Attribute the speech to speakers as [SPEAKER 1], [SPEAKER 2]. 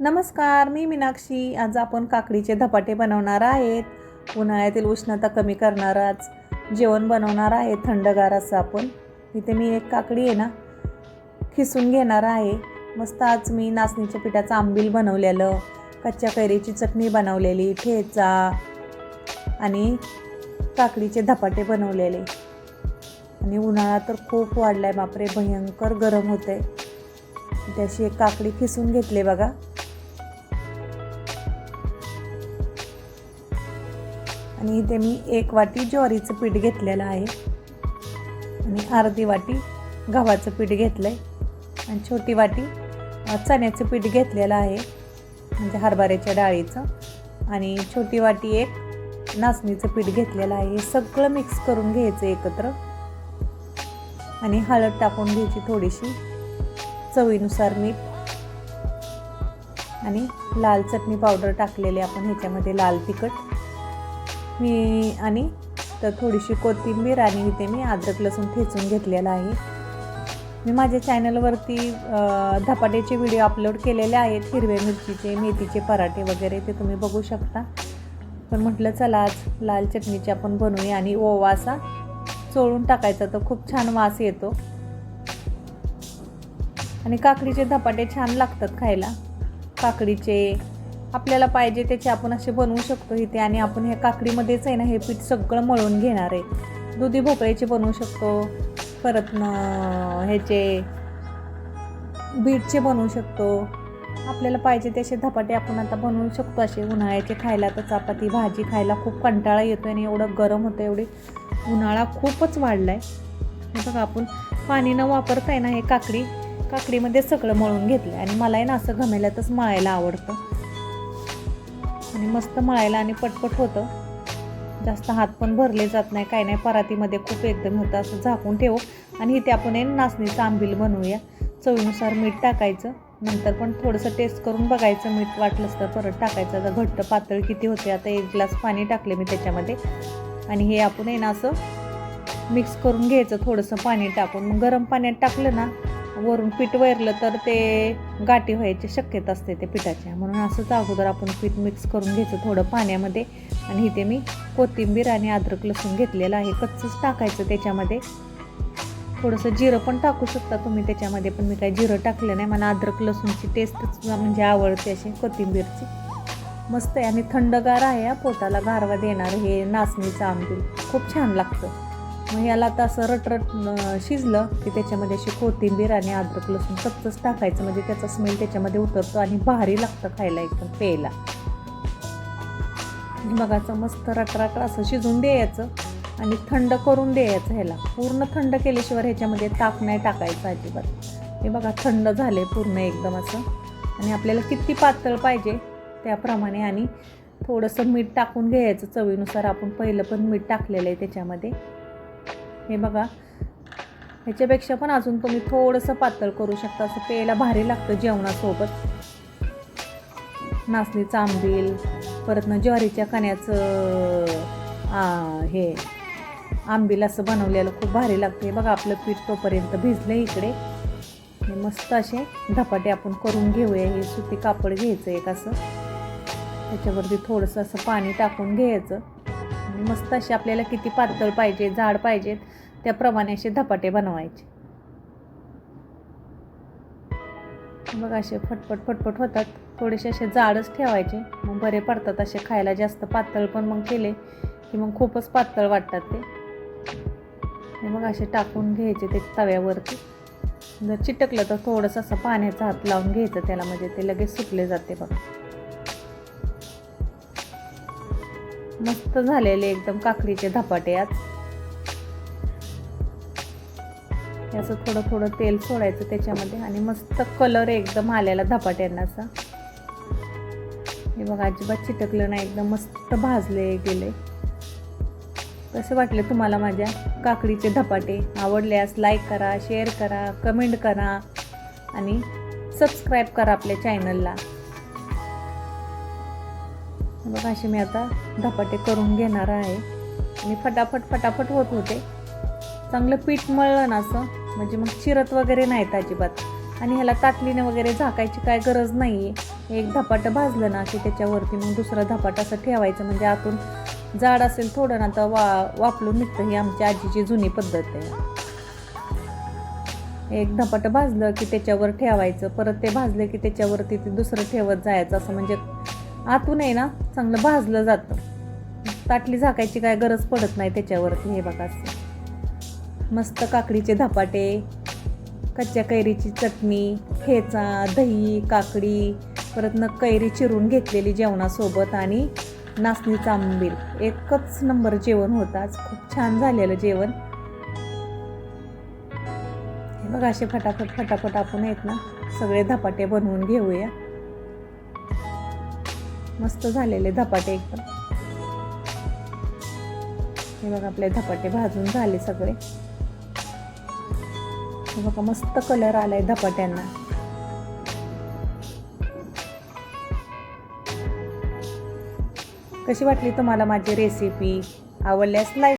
[SPEAKER 1] नमस्कार मी मीनाक्षी. आज आपण काकडीचे धपाटे बनवणार आहेत. उन्हाळ्यातील उष्णता कमी करणाराच. जेवण बनवणार आहे थंडगार असं आपण. इथे मी एक काकडी आहे ना खिसून घेणार आहे. मस्त आज मी नाचणीच्या पिठाचं आंबील बनवलेलं कच्च्या कैरीची चटणी बनवलेली ठेचा आणि काकडीचे धपाटे बनवलेले. आणि उन्हाळा तर खूप वाढला आहे बापरे भयंकर गरम होते त्याशी एक काकडी खिसून घेतली बघा. आणि इथे मी एक वाटी ज्वारीचं पीठ घेतलेलं आहे. आणि अर्धी वाटी गव्हाचं पीठ घेतलं आहे आणि छोटी वाटी चण्याचं पीठ घेतलेलं आहे म्हणजे हरभऱ्याच्या डाळीचं. आणि छोटी वाटी एक नाचणीचं पीठ घेतलेलं आहे. हे सगळं मिक्स करून घ्यायचं एकत्र. आणि हळद टाकून घ्यायची थोडीशी चवीनुसार मीठ. आणि लाल चटणी पावडर टाकलेली आपण ह्याच्यामध्ये लाल तिखट. मी आणि तर थोडीशी कोथिंबीर आणि इथे मी अद्रक लसूण ठेचून घेतलेला आहे. मी माझ्या चॅनलवरती धपाट्याचे व्हिडिओ अपलोड केलेले आहेत हिरव्या मिरचीचे मेथीचे पराठे वगैरे ते तुम्ही बघू शकता. पण म्हटलं चला आज लाल चटणीची आपण बनवूया आणि ओवा असा चोळून टाकायचा तर खूप छान वास येतो. आणि काकडीचे धपाटे छान लागतात खायला. काकडीचे आपल्याला पाहिजे त्याचे आपण असे बनवू शकतो इथे. आणि आपण ह्या काकडीमध्येच आहे ना हे पीठ सगळं मळून घेणार आहे. दुधी भोपळ्याचे बनवू शकतो. परत न ह्याचे बीटचे बनवू शकतो. आपल्याला पाहिजे तसे धपाटे आपण आता बनवू शकतो असे उन्हाळ्याचे खायला. तर चपाती भाजी खायला खूप कंटाळा येतो आणि एवढं गरम होतं एवढी उन्हाळा खूपच वाढला आहे हे बघा आपण पाणी न वापरता आहे ना हे काकडी काकडीमध्ये सगळं मळून घेतलं आणि मला आहे ना असं घमेल्यातच मळायला आवडतं. आणि मस्त मळायला आणि पटपट होतं. जास्त हात पण भरले जात नाही काय नाही परातीमध्ये खूप एकदम होतं असं झाकून ठेवू. आणि इथे आपण हे नाचणीचं आंबील बनवूया. चवीनुसार मीठ टाकायचं नंतर पण थोडंसं टेस्ट करून बघायचं मीठ वाटलंच तर परत टाकायचं. आता घट्ट पातळ किती होते आता एक ग्लास पाणी टाकले मी त्याच्यामध्ये. आणि हे आपण आहे ना असं मिक्स करून घ्यायचं थोडंसं पाणी टाकून. मग गरम पाण्यात टाकलं ना वरून पीठ वैरलं तर ते गाठी व्हायची शक्यता असते ते पिठाच्या. म्हणून असंच अगोदर आपण पीठ मिक्स करून घ्यायचं थोडं पाण्यामध्ये. आणि इथे मी कोथिंबीर आणि अद्रक लसूण घेतलेलं आहे. कच्चंच टाकायचं त्याच्यामध्ये. थोडंसं जिरं पण टाकू शकता तुम्ही. त्याच्यामध्ये पण मी काही जिरं टाकलं नाही. मला अद्रक लसूणची टेस्टच म्हणजे आवडते अशी कोथिंबीरची. मस्त आहे. आणि थंडगार आहे या पोटाला गारवा देणार हे नाचणीचं आंबील. खूप छान लागतं. मग याला आता असं रटरट शिजलं की त्याच्यामध्ये अशी कोथिंबीर आणि अद्रक लसूण कच्चंच टाकायचं. म्हणजे त्याचा स्मेल त्याच्यामध्ये उतरतो आणि भारी लागतं खायला एकदम प्यायला. बघाचं मस्त रटराट असं शिजून द्यायचं आणि थंड करून द्यायचं ह्याला. पूर्ण थंड केल्याशिवाय ह्याच्यामध्ये ताक नाही टाकायचं अजिबात. हे बघा थंड झाले पूर्ण एकदम असं. आणि आपल्याला किती पातळ पाहिजे त्याप्रमाणे आणि थोडंसं मीठ टाकून घ्यायचं चवीनुसार. आपण पहिलं पण मीठ टाकलेलं आहे त्याच्यामध्ये. हे बघा. ह्याच्यापेक्षा पण अजून तुम्ही थोडंसं पातळ करू शकता. असं प्यायला भारी लागतं जेवणासोबत. नाचणी आंबील परत ना ज्वारीच्या कण्याचं हे आंबील असं बनवलेलं खूप भारी लागते. बघा आपलं पीठ तोपर्यंत भिजलं इकडे. मस्त असे धपाटे आपण करून घेऊया. हे सुती कापड घ्यायचं एक असं. त्याच्यावरती थोडंसं असं पाणी टाकून घ्यायचं. आणि मस्त असे आपल्याला किती पातळ पाहिजे झाड पाहिजेत त्याप्रमाणे असे धपाटे बनवायचे. बघा असे फटफट फटफट होतात. थोडेसे असे जाडच ठेवायचे. मग बरे पडतात असे खायला. जास्त पातळ पण मग केले की मग खूपच पातळ वाटतात ते. मग असे टाकून घ्यायचे ते तव्यावरती. जर चिटकलं तर थोडंसं असं पाण्याचा हात लावून घ्यायचं त्याला. म्हणजे ते लगेच सुकले जाते बघा. मस्त झालेले एकदम काकडीचे धपाटे आज. असं थोडं थोडं तेल सोडायचं त्याच्यामध्ये आणि मस्त कलर एकदम आलेला धपाट्यांना असा. हे बघा अजिबात चिटकलं नाही एकदम मस्त भाजले गेले. कसे वाटले तुम्हाला माझ्या काकडीचे धपाटे? आवडल्यास लाईक करा शेअर करा कमेंट करा आणि सबस्क्राईब करा आपल्या चॅनलला मग अशी मी आता धपाटे करून घेणार आहे. आणि फटाफट फटाफट होत होते. चांगलं पीठ मळलं ना असं म्हणजे मग चिरत वगैरे नाहीत अजिबात. आणि ह्याला ताटलीने वगैरे झाकायची काय गरज नाही आहे एक धपाटं भाजलं ना की त्याच्यावरती मग दुसरं धपाटं असं ठेवायचं म्हणजे आतून जाड असेल थोडं ना तर वा वापरून निघतं ही आमच्या आजीची जुनी पद्धत आहे. एक धपाटं भाजलं की त्याच्यावर ठेवायचं परत ते भाजलं की त्याच्यावरती ते दुसरं ठेवत जायचं असं म्हणजे आतून आहे ना चांगलं भाजलं जातं. ताटली झाकायची काय गरज पडत नाही त्याच्यावरती हे बघा असं. मस्त काकडीचे धपाटे कच्च्या कैरीची चटणी ठेचा दही काकडी परत न कैरी चिरून घेतलेली जेवणासोबत आणि नाचणीचा आंबील. एकच नंबर जेवण होतं. आज खूप छान झालेलं जेवण. हे बघा असे फटाफट फटाफट आपण आहेत ना सगळे धपाटे बनवून घेऊया. मस्त झालेले धपाटे एकदम. हे बघा आपले धपाटे भाजून झाले सगळे. हे बघा मस्त कलर आलाय धपाट्यांना. कशी वाटली तुम्हाला माझी रेसिपी आवडल्यास लाईक